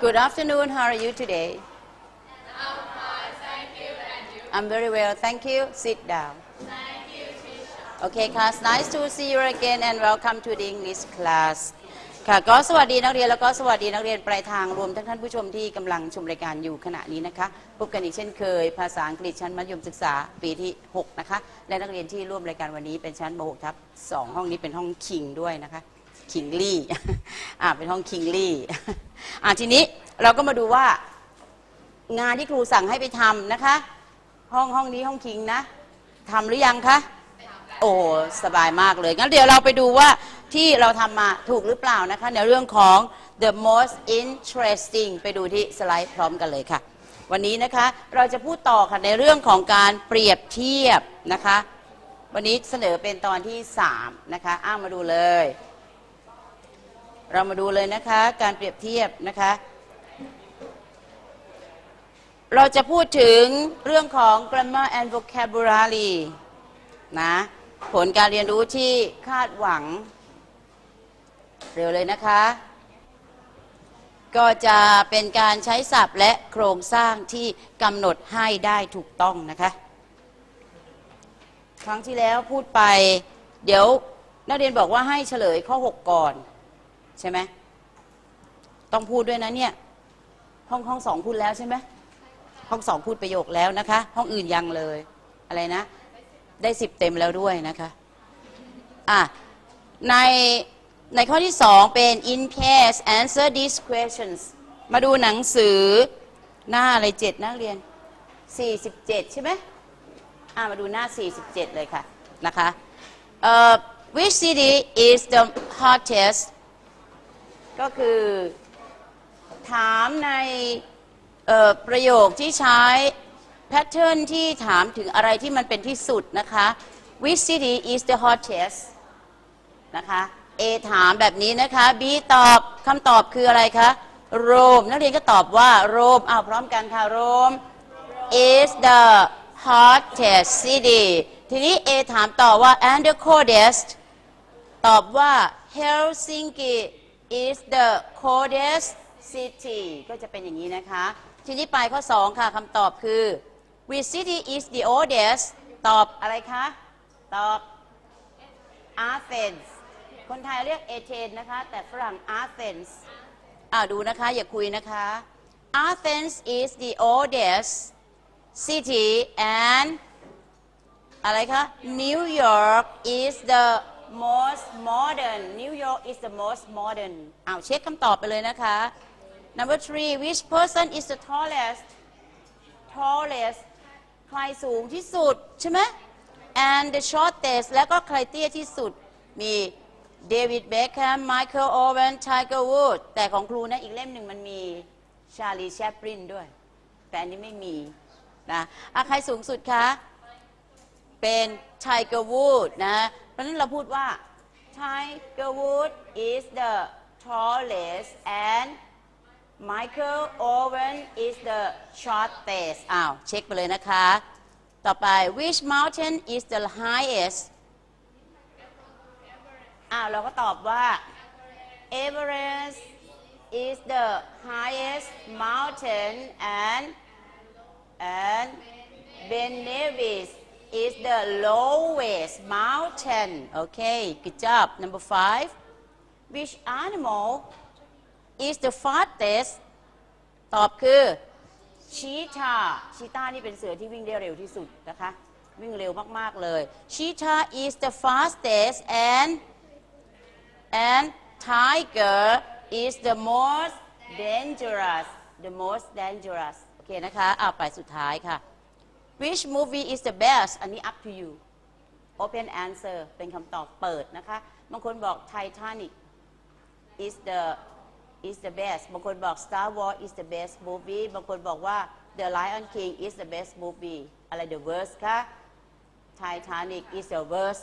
Good afternoon. How are you today? I'm very well. Thank you. Sit down. Okay, class. Nice to see you again and welcome to the English class. ค่ะก็สวัสดีนักเรียนแล้วก็สวัสดีนักเรียนปลายทางรวมทั้งท่านผู้ชมที่กำลังชมรายการอยู่ขณะนี้นะคะพบกันอีกเช่นเคย ภาษาอังกฤษชั้นมัธยมศึกษาปีที่ 6 นะคะ และนักเรียนที่ร่วมรายการวันนี้เป็นชั้นม .6 ทับ2ห้องนี้เป็นห้องคิงด้วยนะคะ คิงลี่อ่าเป็นห้องคิงลี่อ่าทีนี้เราก็มาดูว่างานที่ครูสั่งให้ไปทำนะคะ ห้องห้องนี้ห้องคิงนะทำหรือยังคะโอ้สบายมากเลยงั้นเดี๋ยวเราไปดูว่าที่เราทำมาถูกหรือเปล่านะคะ ในเรื่องของ the most interesting ไปดูที่สไลด์พร้อมกันเลยค่ะ วันนี้นะคะเราจะพูดต่อค่ะในเรื่องของการเปรียบเทียบนะคะ วันนี้เสนอเป็นตอนที่ 3 นะคะ อ้างมาดูเลย เรามาดูเลยนะคะการเปรียบเทียบนะคะ เราจะพูดถึงเรื่องของ grammar and vocabulary นะผลการเรียนรู้ที่คาดหวัง เร็วเลยนะคะ ก็จะเป็นการใช้ศัพท์และโครงสร้างที่กำหนดให้ได้ถูกต้องนะคะ ครั้งที่แล้วพูดไป เดี๋ยวนักเรียนบอกว่าให้เฉลยข้อ 6 ก่อน ใช่ไหมต้องพูดด้วยนะเนี่ยห้องห้องสองพูดแล้วใช่ไหมห้องสองพูดประโยคแล้วนะคะ ห้องอื่นยังเลยอะไรนะ ได้สิบเต็มแล้วด้วยนะคะอะในในข้อที่สองเป็น in case answer these questions มาดูหนังสือหน้าอะไรเจ็ดนักเรียน 47 ใช่ไหมอะมาดูหน้า 47 เลยค่ะนะคะเอ่อ which city is the hottest ก็คือ ถามในประโยคที่ใช้แพทเทิร์นที่ถามถึงอะไรที่มันเป็นที่สุดนะคะ which city is the hottest นะคะ A ถามแบบนี้นะคะ B ตอบคำตอบคืออะไรคะ Rome นักเรียนก็ตอบว่า Rome อ้าวพร้อมกันค่ะ Rome is the hottest city ทีนี้ A ถามต่อว่า and the coldest ตอบว่า Helsinki is the coldest city ก็จะเป็นอย่างนี้นะคะ ทีนี้ไปข้อ 2 ค่ะคำตอบคือ which city is the oldest ตอบอะไรคะ ตอบ Athens คนไทยเรียกเอเธนนะคะ แต่ฝรั่ง Athens อ่าดูนะคะ อย่าคุยนะคะ Athens is the oldest city and อะไรคะ New York is the most modern New York is the most modern อ้าวเช็คคำตอบไปเลยนะคะ number three which person is the tallest tallest ใครสูงที่สุดใช่ไหม and the shortest แล้วก็ใครเตี้ยที่สุดมีเดวิดเบคแฮมไมเคิลโอเวนไทเกอร์วูดแต่ของครูนะอีกเล่มหนึ่งมันมีชาลีแชปรินด้วย แต่อันนี้ไม่มีนะะใครสูงสุดคะ เป็นไทเกอร์วูดนะ ราะฉะนั้นเราพูดว่า Tiger Wood is the tallest and Michael Owen is the shortest อ้าวเช็คไปเลยนะคะ ต่อไป which mountain is the highest อ้าวเราก็ตอบว่า Everest is the highest mountain and and Ben Nevis is the lowest mountain okay good job number five which animal is the fastest ตอบคือชีตาชีตานี่เป็นเสือที่วิ่งได้เร็วที่สุดนะคะ วิ่งเร็วมาก ๆ เลย cheetah is the fastest and and tiger is the most dangerous the most dangerous โอเคนะคะเอาไปสุดท้ายค่ะ which movie is the best อันนี้ up to you open answer เป็นคำตอบเปิดนะคะ บางคนบอก Titanic is the is the best บางคนบอก Star Wars is the best movie บางคนบอกว่า The Lion King is the best movie อะไร the worst คะ Titanic is the worst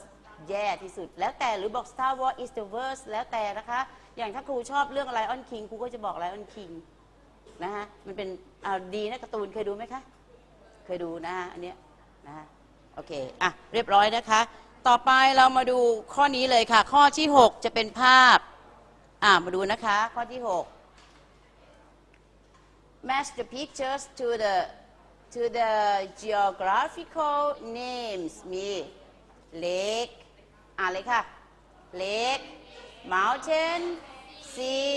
แย่ที่สุด แล้วแต่หรือบอก Star Wars is the worst แล้วแต่นะคะ อย่างถ้าครูชอบเรื่อง Lion King ครูก็จะบอก Lion King นะฮะมันเป็นดีนะการ์ตูนเคยดูไหมคะ เคยดูนะฮะอันเนี้ยนะฮะโอเคอะเรียบร้อยนะคะ ต่อไปเรามาดูข้อนี้เลยค่ะ ข้อที่ 6 จะเป็นภาพอ่ามาดูนะคะ ข้อที่ 6 match the pictures to the to the geographical names มี lake อ่านเลยค่ะ lake mountain sea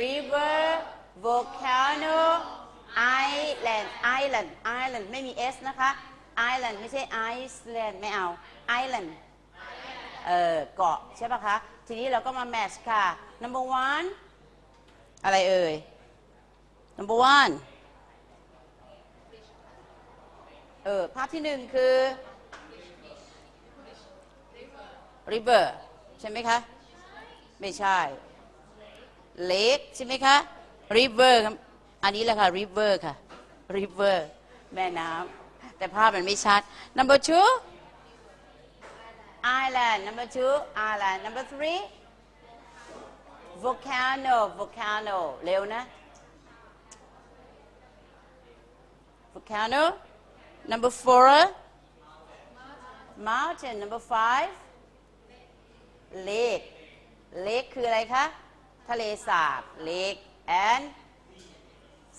river volcano island island ไม่มี s นะคะ island ไม่ใช่ Iceland ไม่เอา island เออเกาะใช่ปะคะ ทีนี้เราก็มาแมทช์ค่ะ number one อะไรเอ่ย number one เออภาพที่หนึ่งคือ river ใช่ไหมคะ ไม่ใช่ lake ใช่ไหมคะ river ครับอันนี้แหละค่ะ river ค่ะ river แม่น้ำแต่ภาพมันไม่ชัด number two island number two island number three volcano volcano เร็วนะ volcano number four mountain number five lake lake คืออะไรคะ ทะเลสาบ lake and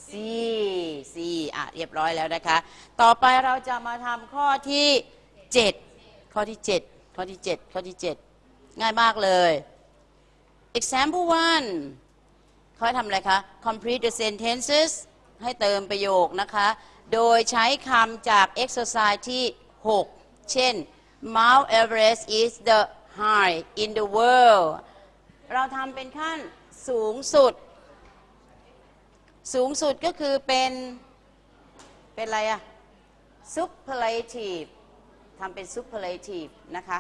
sea sea อะเรียบร้อยแล้วนะคะ ต่อไปเราจะมาทำข้อที่7ข้อที่7ข้อที่7ข้อที่7ง่ายมากเลย example one เขาให้ทำอะไรคะ complete the sentences ให้เติมประโยคนะคะ โดยใช้คำจาก exercise ที่ 6 เช่น Mount Everest is the high in the world เราทำเป็นขั้นสูงสุด สูงสุดก็คือเป็น เป็นอะไรอะ superlative ทำเป็น superlative นะคะ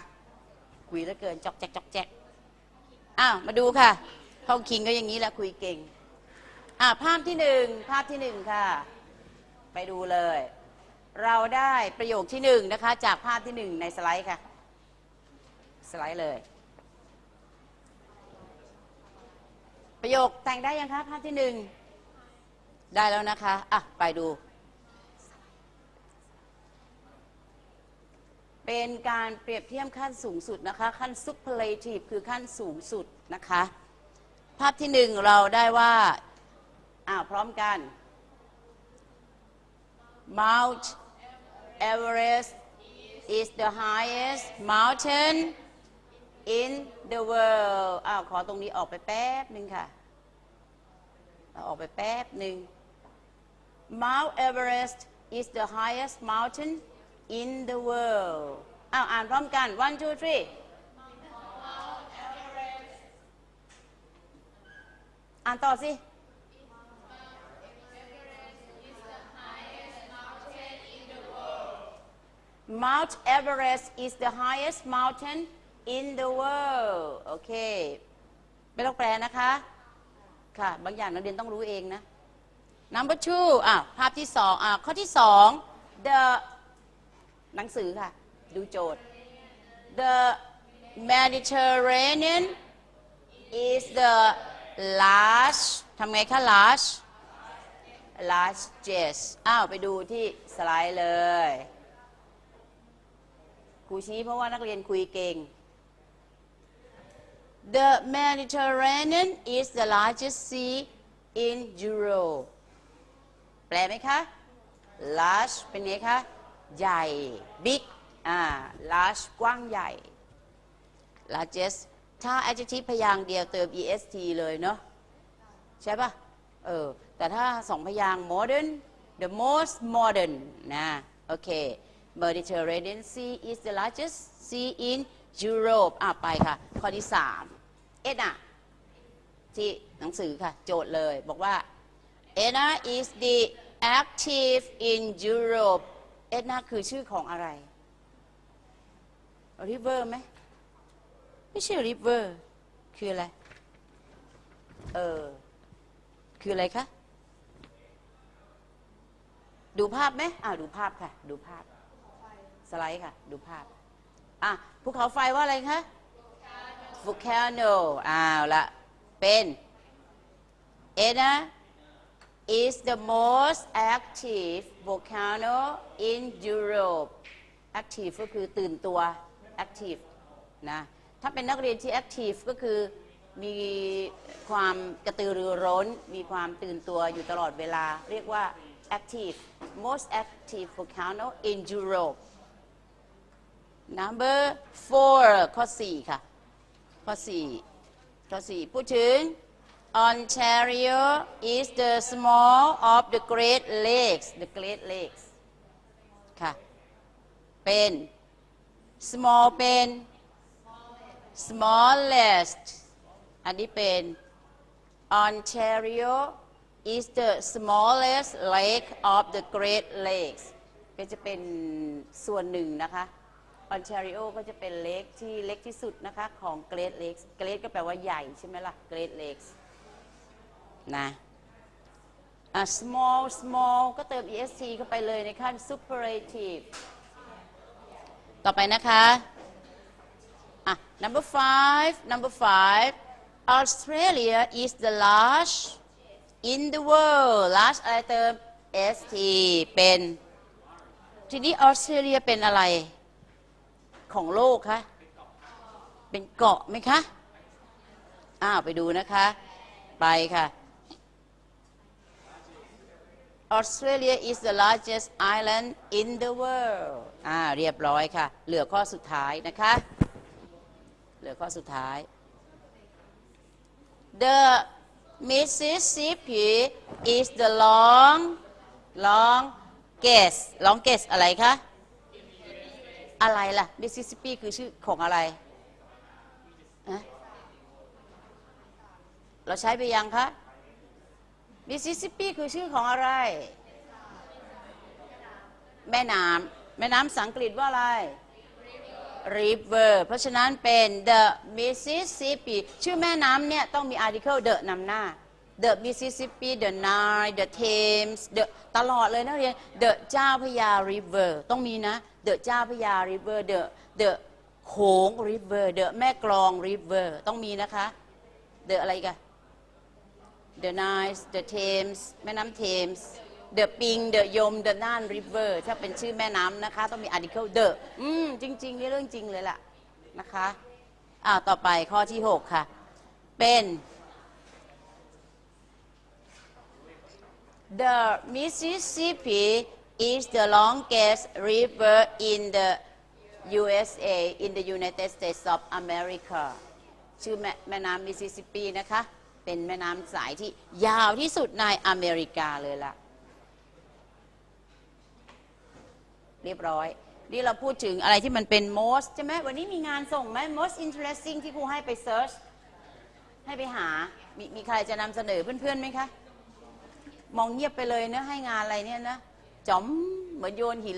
คุยแล้วเกินจอกแจกจอกแจกอ้าวมาดูค่ะห้องคิงก็อย่างนี้แหละคุยเก่งอ่าภาพที่หนึ่งภาพที่หนึ่งค่ะ ไปดูเลย เราได้ประโยคที่หนึ่งนะคะ จากภาพที่หนึ่งในสไลด์ค่ะ สไลด์เลย ประโยคแต่งได้ยังคะภาพที่หนึ่ง ได้แล้วนะคะ อะ ไปดู เป็นการเปรียบเทียบขั้นสูงสุดนะคะ ขั้น superlative คือขั้นสูงสุดนะคะ ภาพที่หนึ่งเราได้ว่าอ้าวพร้อมกัน Mount Everest is the highest mountain in the world อ้าวขอตรงนี้ออกไปแป๊บหนึ่งค่ะเอาออกไปแป๊บหนึ่ง Mount Everest is the highest mountain in the world อ้าวอ่านพร้อมกัน one two three อ่านต่อสิ Mount Everest is the highest mountain in the world โอเค ไม่ต้องแปลนะคะ ค่ะ บางอย่างนักเรียนต้องรู้เองนะ number two อะภาพที่สองอะข้อที่สอง the หนังสือค่ะ ดูโจทย์ the Mediterranean is the large ทำไงคะ large largest อ้าวไปดูที่สไลด์เลยครูชี้เพราะว่านักเรียนคุยเก่ง The Mediterranean is the largest sea in Europe แปลไหมคะ large เป็นไงคะ ใหญ่ big อ่า large กว้างใหญ่ largest ถ้า adjective พยางค์เดียวเติม est เลยเนาะใช่ปะเออ แต่ถ้าสองพยางค์ modern the most modern นะโอเค Mediterranean Sea is the largest sea in Europe อะไปค่ะ ข้อที่สามเอ็ดอะที่หนังสือค่ะ โจทย์เลยบอกว่า Edna is the active in Europe Edna คือชื่อของอะไร River ไหมไม่ใช่ River คืออะไร เออ คืออะไรคะ ดูภาพไหมอ่าดูภาพค่ะ ดูภาพ สไลด์ค่ะ ดูภาพ อะภูเขาไฟว่าอะไรคะ volcano อ้าวละ เป็น Etna is the most active volcano in Europe active ก็คือตื่นตัว active นะถ้าเป็นนักเรียนที่ active ก็คือมีความกระตือรือร้น มีความตื่นตัวอยู่ตลอดเวลา เรียกว่า active most active volcano in Europe number four ข้อ 4 ค่ะ ข้อ 4 ข้อ 4 พูดถึง Ontario is the small of the Great Lakes the Great Lakes ค่ะ เป็น small เป็น smallest อันนี้เป็น Ontario is the smallest lake of the Great Lakes ก็จะเป็นส่วนหนึ่งนะคะ Ontario ก็จะเป็นเลกที่เล็กที่สุดนะคะของ Great Lakes Great ก็แปลว่าใหญ่ใช่ไหมล่ะ Great Lakes นะ small small ก็เติม est เข้าไปเลยในขั้น superlative ต่อไปนะคะอะ number five number five Australia is the large in the world large อะไรเติม st เป็น ทีนี้ออสเตรเลียเป็นอะไรของโลกคะ เป็นเกาะไหมคะ อ้าว ไปดูนะคะ ไปค่ะ Australia is the largest island in the world อ่าเรียบร้อยค่ะ เหลือข้อสุดท้ายนะคะ เหลือข้อสุดท้าย The Mississippi is the long long guess long guess อะไรคะ อะไรล่ะ Mississippi คือชื่อของอะไรเราใช้ไปยังคะ Mississippi คือชื่อของอะไร แม่น้ำแม่น้ำสังกฤษว่าอะไร river เพราะฉะนั้นเป็น the Mississippi ชื่อแม่น้ำเนี่ยต้องมี article the นำหน้า the Mississippi the Nile the Thames the ตลอดเลยนะเรียน the เจ้าพยา river ต้องมีนะ the เจ้าพยา river the the โขง river the แม่กลอง river ต้องมีนะคะ the อะไรกัน the Nile the Thames แม่น้ำ Thames the ปิง the ยม the น่าน river ถ้าเป็นชื่อแม่น้ำนะคะ ต้องมี article the อืม จริงๆนี่เรื่องจริงเลยล่ะ นะคะอ่าต่อไปข้อที่ 6 ค่ะ เป็น the Mississippi is the longest river in the USA in the United States of America ชื่อแม่แม่น้ำมิสซิสซิปปีนะคะ เป็นแม่น้ำสายที่ยาวที่สุดในอเมริกาเลยล่ะ เรียบร้อย นี่เราพูดถึงอะไรที่มันเป็น most ใช่ไหมวันนี้มีงานส่งไหม most interesting ที่ครูให้ไป search ให้ไปหา มีมีใครจะนำเสนอเพื่อนๆไหมคะ มองเงียบไปเลยเนะให้งานอะไรเนี่ยนะจ๋อมเหมือนโยนหิน